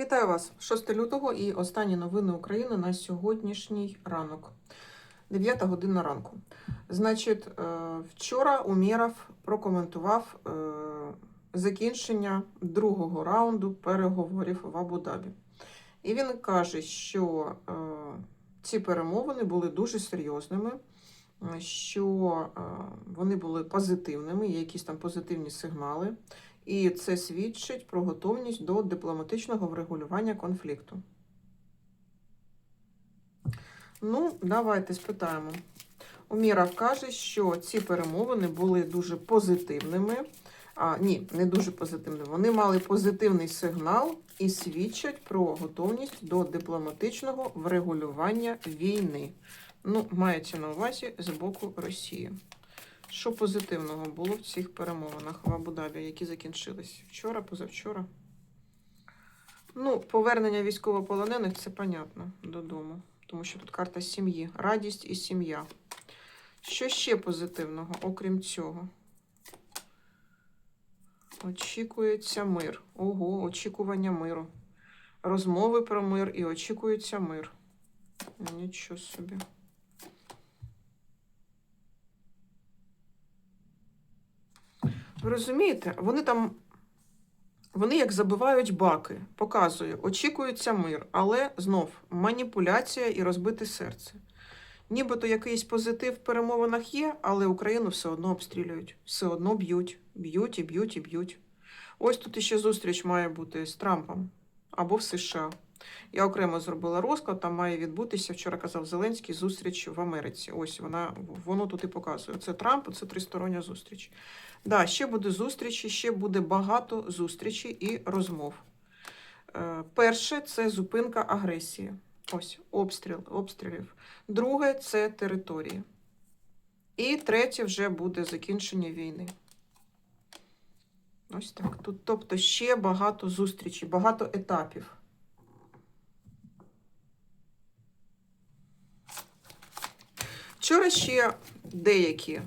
Вітаю вас! 6 лютого і останні новини України на сьогоднішній ранок, 9 година ранку. Значить, е, вчора Умєров прокоментував е, закінчення другого раунду переговорів в Абу-Дабі. І він каже, що е, ці перемовини були дуже серйозними, що вони були позитивними, є якісь там позитивні сигнали. І це свідчить про готовність до дипломатичного врегулювання конфлікту. Ну, давайте спитаємо. Уміров каже, що ці перемовини були дуже позитивними. А, ні, не дуже позитивними. Вони мали позитивний сигнал і свідчать про готовність до дипломатичного врегулювання війни. Ну, мається на увазі з боку Росії. Що позитивного було в цих перемовинах в Абу-Дабі, які закінчились вчора, позавчора? Ну, повернення військовополонених це понятно додому, тому що тут карта сім'ї, радість і сім'я. Що ще позитивного, окрім цього? Очікується мир. Ого, очікування миру. Розмови про мир і очікується мир. Нічого собі. Ви розумієте, вони там, вони як забивають баки, показує, очікується мир, але знов маніпуляція і розбите серце. Нібито якийсь позитив в перемовинах є, але Україну все одно обстрілюють, все одно б'ють, б'ють і б'ють і б'ють. Ось тут іще зустріч має бути з Трампом або в США. Я окремо зробила розклад, там має відбутися, вчора казав Зеленський, зустріч в Америці. Ось вона, воно тут і показує. Це Трамп, це тристороння зустріч. Да, ще буде зустрічі, ще буде багато зустрічей і розмов. Е, перше це зупинка агресії. Ось обстріл, обстрілів. Друге це території. І третє вже буде закінчення війни. Ось так. Тут, тобто, ще багато зустрічей, багато етапів. Вчора ще деякі,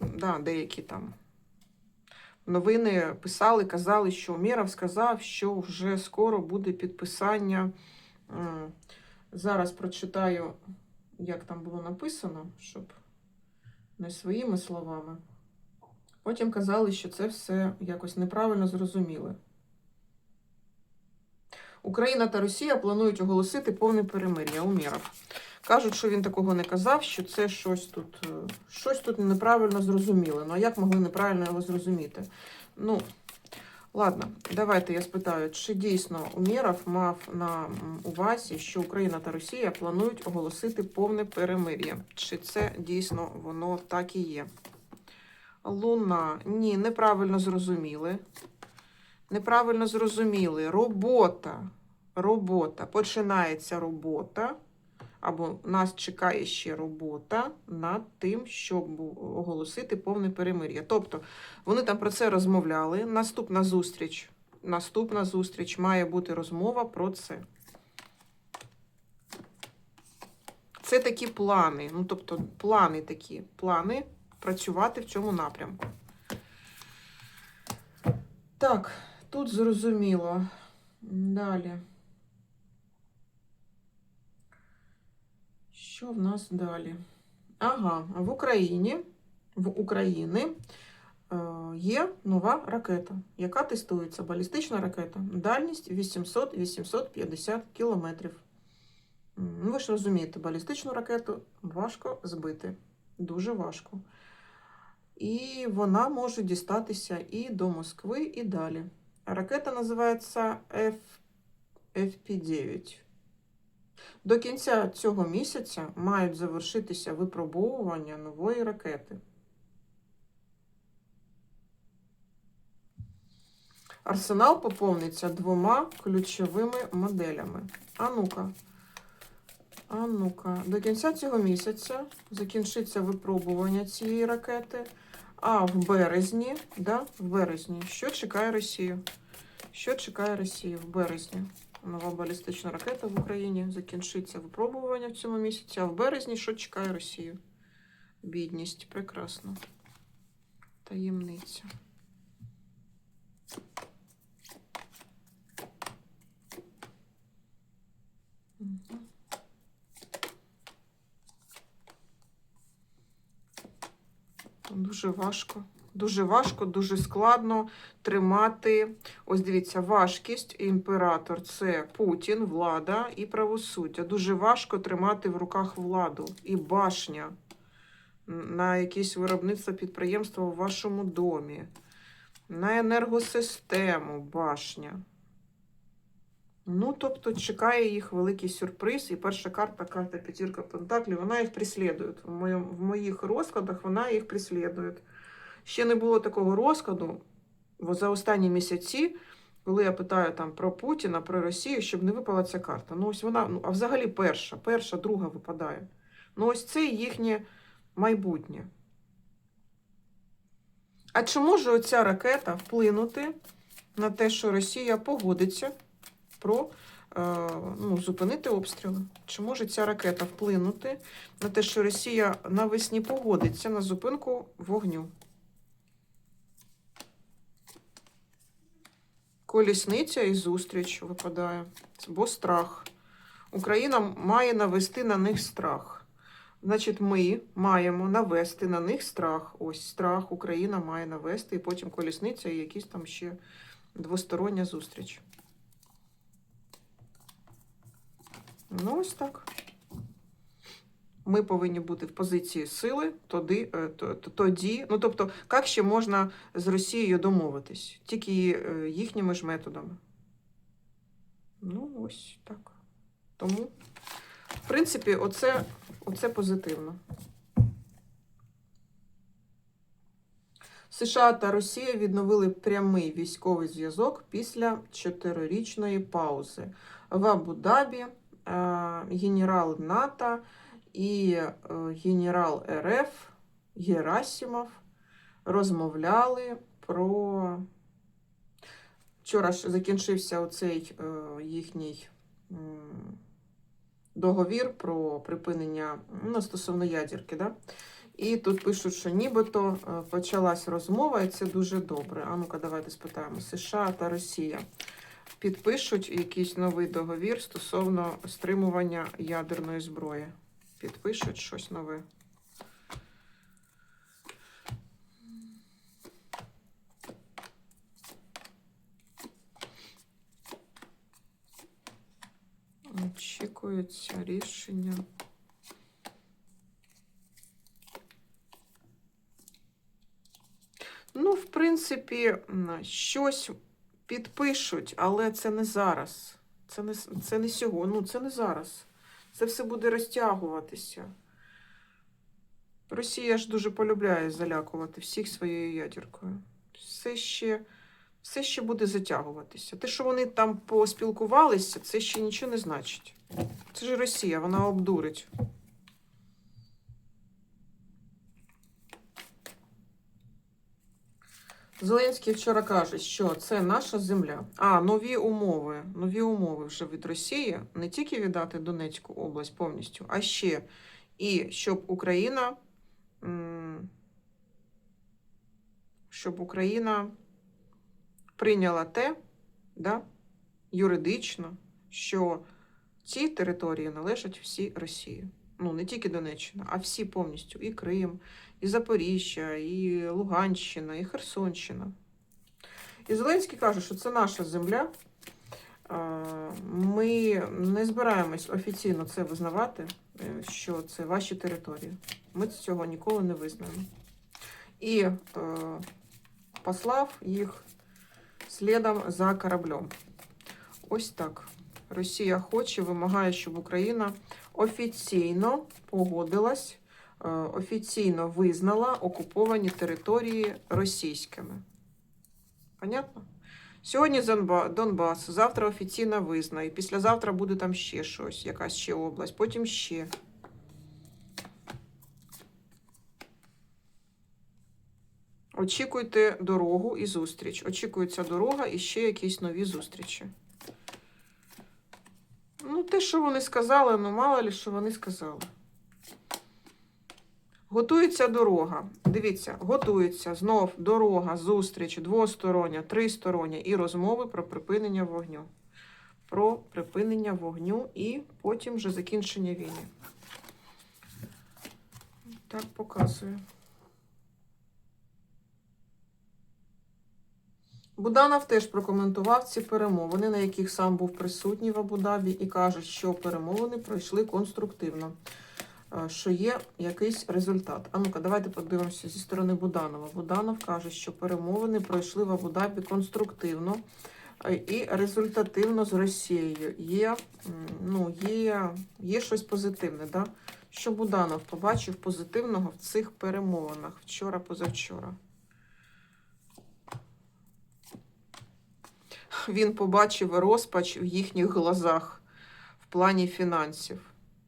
да, деякі там новини писали, казали, що Умєров сказав, що вже скоро буде підписання. Зараз прочитаю, як там було написано, щоб не своїми словами. Потім казали, що це все якось неправильно зрозуміли. Україна та Росія планують оголосити повне перемир'я. Умєров. Кажуть, що він такого не казав, що це щось тут, е, щось тут неправильно зрозуміло. Ну а як могли неправильно його зрозуміти? Ну, ладно, давайте я спитаю, чи дійсно Умєров мав на увазі, що Україна та Росія планують оголосити повне перемир'я? Чи це дійсно воно так і є? Луна. Ні, неправильно зрозуміли. Неправильно зрозуміли. Робота. Робота. Починається робота або нас чекає ще робота над тим, щоб оголосити повне перемир'я. Тобто вони там про це розмовляли. Наступна зустріч, наступна зустріч має бути розмова про це. Це такі плани. Ну, тобто, плани такі, плани працювати в цьому напрямку. Так, тут зрозуміло. Далі. Що в нас далі? Ага, в Україні в Україні е, є нова ракета, яка тестується. Балістична ракета. Дальність 800-850 кілометрів. Ну, ви ж розумієте, балістичну ракету важко збити. Дуже важко. І вона може дістатися і до Москви, і далі. Ракета називається F... FP9. До кінця цього місяця мають завершитися випробовування нової ракети. Арсенал поповниться двома ключовими моделями. А ну-ка. А ну-ка. До кінця цього місяця закінчиться випробування цієї ракети. А в березні, да, в березні, що чекає Росію? Що чекає Росію в березні? нова балістична ракета в Україні. Закінчиться випробування в цьому місяці, а в березні що чекає Росію? Бідність. Прекрасно. Таємниця. Угу. Дуже важко. Дуже важко, дуже складно тримати. Ось дивіться, важкість, імператор це Путін, влада і правосуддя. Дуже важко тримати в руках владу і башня на якісь виробництва підприємства у вашому домі, на енергосистему башня. Ну, тобто, чекає їх великий сюрприз. І перша карта, карта п'ятірка Пентаклів, вона їх преслідує. В, моєму, в моїх розкладах вона їх преслідує. Ще не було такого розкладу за останні місяці, коли я питаю там про Путіна, про Росію, щоб не випала ця карта. Ну, ось вона, ну, а взагалі перша, перша, друга випадає. Ну, ось це їхнє майбутнє. А чи може оця ракета вплинути на те, що Росія погодиться про е, ну, зупинити обстріли? Чи може ця ракета вплинути на те, що Росія навесні погодиться на зупинку вогню? Колісниця і зустріч випадає, бо страх. Україна має навести на них страх. Значить, ми маємо навести на них страх. Ось страх Україна має навести, і потім колісниця і якісь там ще двостороння зустріч. Ну, ось так. Ми повинні бути в позиції сили тоді, е, то- то- тоді. Ну, тобто, як ще можна з Росією домовитись? Тільки е, їхніми ж методами. Ну, ось так. Тому, в принципі, оце, оце позитивно. США та Росія відновили прямий військовий зв'язок після чотирирічної паузи. В Абу-Дабі е, генерал НАТО і е, генерал РФ Герасимов розмовляли про. Вчора ж закінчився оцей е, їхній договір про припинення ну, стосовно ядерки. Да? І тут пишуть, що нібито е, почалась розмова, і це дуже добре. А ну-ка, давайте спитаємо: США та Росія підпишуть якийсь новий договір стосовно стримування ядерної зброї. Підпишуть щось нове. Очікується рішення. Ну, в принципі, щось підпишуть, але це не зараз. Це не, це не сьогодні, ну це не зараз. Це все буде розтягуватися. Росія ж дуже полюбляє залякувати всіх своєю ядеркою. Все ще, все ще буде затягуватися. Те, що вони там поспілкувалися, це ще нічого не значить. Це ж Росія, вона обдурить. Зеленський вчора каже, що це наша земля. А, нові умови. Нові умови вже від Росії не тільки віддати Донецьку область повністю, а ще і щоб Україна. Щоб Україна прийняла те, да, юридично, що ці території належать всі Росії. Ну, не тільки Донеччина, а всі повністю. І Крим, і Запоріжжя, і Луганщина, і Херсонщина. І Зеленський каже, що це наша земля. Ми не збираємось офіційно це визнавати, е, що це ваші території. Ми цього ніколи не визнаємо. І е, послав їх слідом за кораблем. Ось так. Росія хоче, вимагає, щоб Україна офіційно погодилась, е, офіційно визнала окуповані території російськими. Понятно? Сьогодні Донбас, завтра офіційно визнає, післязавтра буде там ще щось, якась ще область, потім ще. Очікуйте дорогу і зустріч. Очікується дорога і ще якісь нові зустрічі. Ну, те, що вони сказали, ну мало ли, що вони сказали. Готується дорога. Дивіться, готується знов дорога, зустріч, двостороння, тристороння і розмови про припинення вогню. Про припинення вогню і потім вже закінчення війни. Так показує. Буданов теж прокоментував ці перемовини, на яких сам був присутній в Абу-Дабі, і каже, що перемовини пройшли конструктивно, е, що є якийсь результат. А ну-ка, давайте подивимося зі сторони Буданова. Буданов каже, що перемовини пройшли в Абу-Дабі конструктивно е, і результативно з Росією. Є, ну, є, є щось позитивне. Да? Що Буданов побачив позитивного в цих перемовинах вчора-позавчора. Він побачив розпач в їхніх глазах в плані фінансів.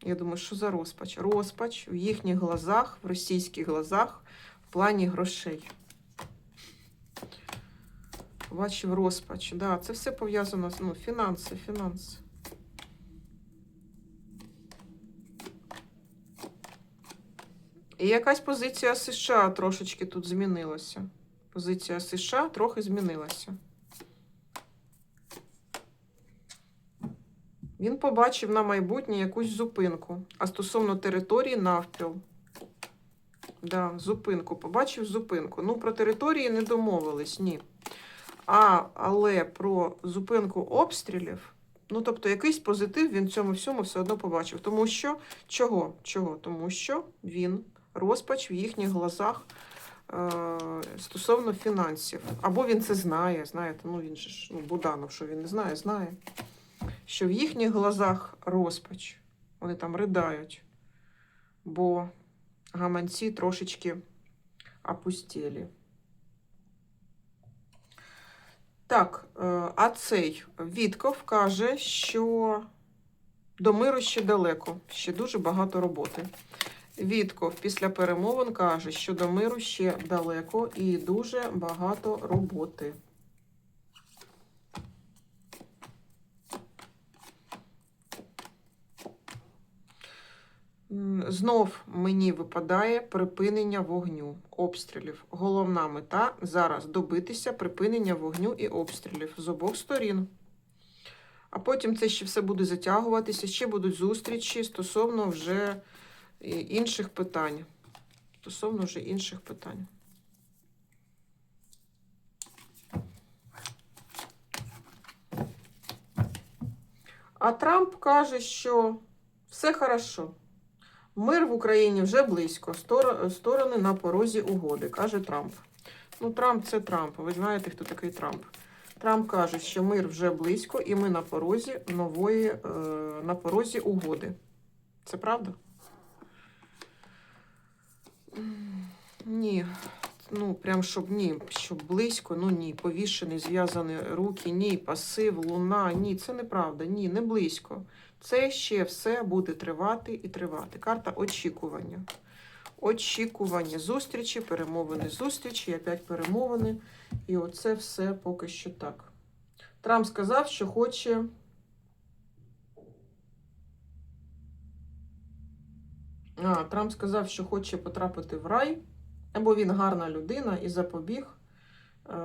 Я думаю, що за розпач? Розпач в їхніх глазах, в російських глазах, в плані грошей. Побачив розпач. Да, це все пов'язано з ну, фінанси, фінанси. І якась позиція США трошечки тут змінилася. Позиція США трохи змінилася. Він побачив на майбутнє якусь зупинку. А стосовно території навпіл. Да, зупинку. Побачив зупинку. Ну, про території не домовились, ні. А, але про зупинку обстрілів, ну, тобто, якийсь позитив він цьому всьому все одно побачив. Тому що, чого? Чого? Тому що він розпач в їхніх глазах е, стосовно фінансів. Або він це знає, знаєте, ну він же ж, ну, Буданов, що він не знає, знає що в їхніх глазах розпач. Вони там придають, бо гаманці трошечки опустілі. Так, е, а цей Вітков каже, що до миру ще далеко, ще дуже багато роботи. Вітков після перемовин каже, що до миру ще далеко і дуже багато роботи. Знов мені випадає припинення вогню, обстрілів. Головна мета зараз добитися припинення вогню і обстрілів з обох сторін. А потім це ще все буде затягуватися, ще будуть зустрічі стосовно вже інших питань. Стосовно вже інших питань. А Трамп каже, що все хорошо. Мир в Україні вже близько. Сторони на порозі угоди, каже Трамп. Ну, Трамп це Трамп. Ви знаєте, хто такий Трамп. Трамп каже, що мир вже близько, і ми на порозі нової, е, на порозі угоди. Це правда? Ні. Ну, прям щоб ні, щоб близько, ну ні, повішений, зв'язані руки, ні, пасив, луна, ні, це неправда, ні, не близько. Це ще все буде тривати і тривати. Карта очікування. Очікування зустрічі, перемовини зустрічі, опять перемовини. І оце все поки що так. Трамп сказав, що хоче. А, Трамп сказав, що хоче потрапити в рай, або він гарна людина і запобіг е,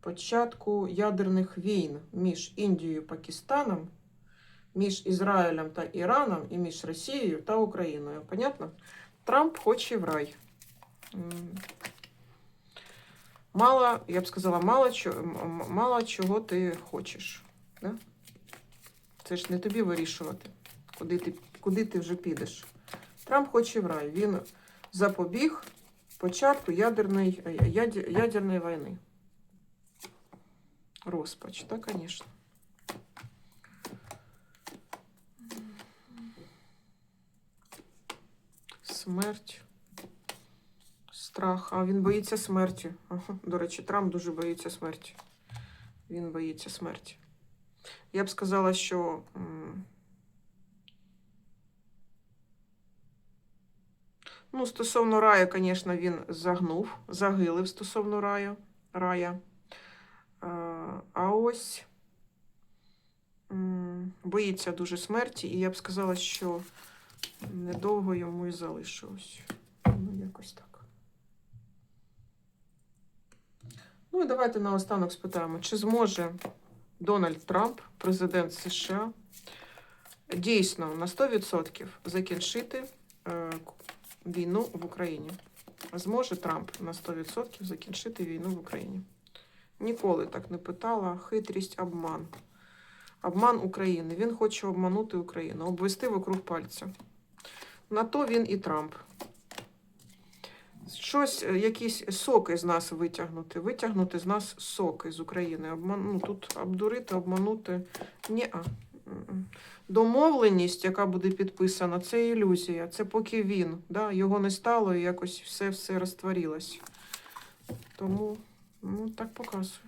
початку ядерних війн між Індією і Пакистаном між Ізраїлем та Іраном і між Росією та Україною. Понятно? Трамп хоче в рай. Мало, я б сказала, мало, мало чого ти хочеш. Да? Це ж не тобі вирішувати, куди ти, куди ти вже підеш. Трамп хоче в рай. Він запобіг початку ядерної, е, ядерної війни. Розпач, так, звісно. Смерть. Страх. А він боїться смерті. До речі, Трамп дуже боїться смерті. Він боїться смерті. Я б сказала, що. Ну, стосовно раю, звісно, він загнув, загилив стосовно раю, рая. А ось боїться дуже смерті, і я б сказала, що недовго йому і залишилось. Ну, якось так. Ну і давайте наостанок спитаємо, чи зможе Дональд Трамп, президент США, дійсно на 100% закінчити е, війну в Україні? Зможе Трамп на 100% закінчити війну в Україні? Ніколи так не питала. Хитрість, обман. Обман України. Він хоче обманути Україну, обвести вокруг пальця. На то він і Трамп. Щось, е, якісь соки з нас витягнути. Витягнути з нас соки з України. Обман... Ну, тут обдурити, обманути. Ні. Домовленість, яка буде підписана, це ілюзія. Це поки він. Да? Його не стало і якось все все розтворилось. Тому ну, так показує.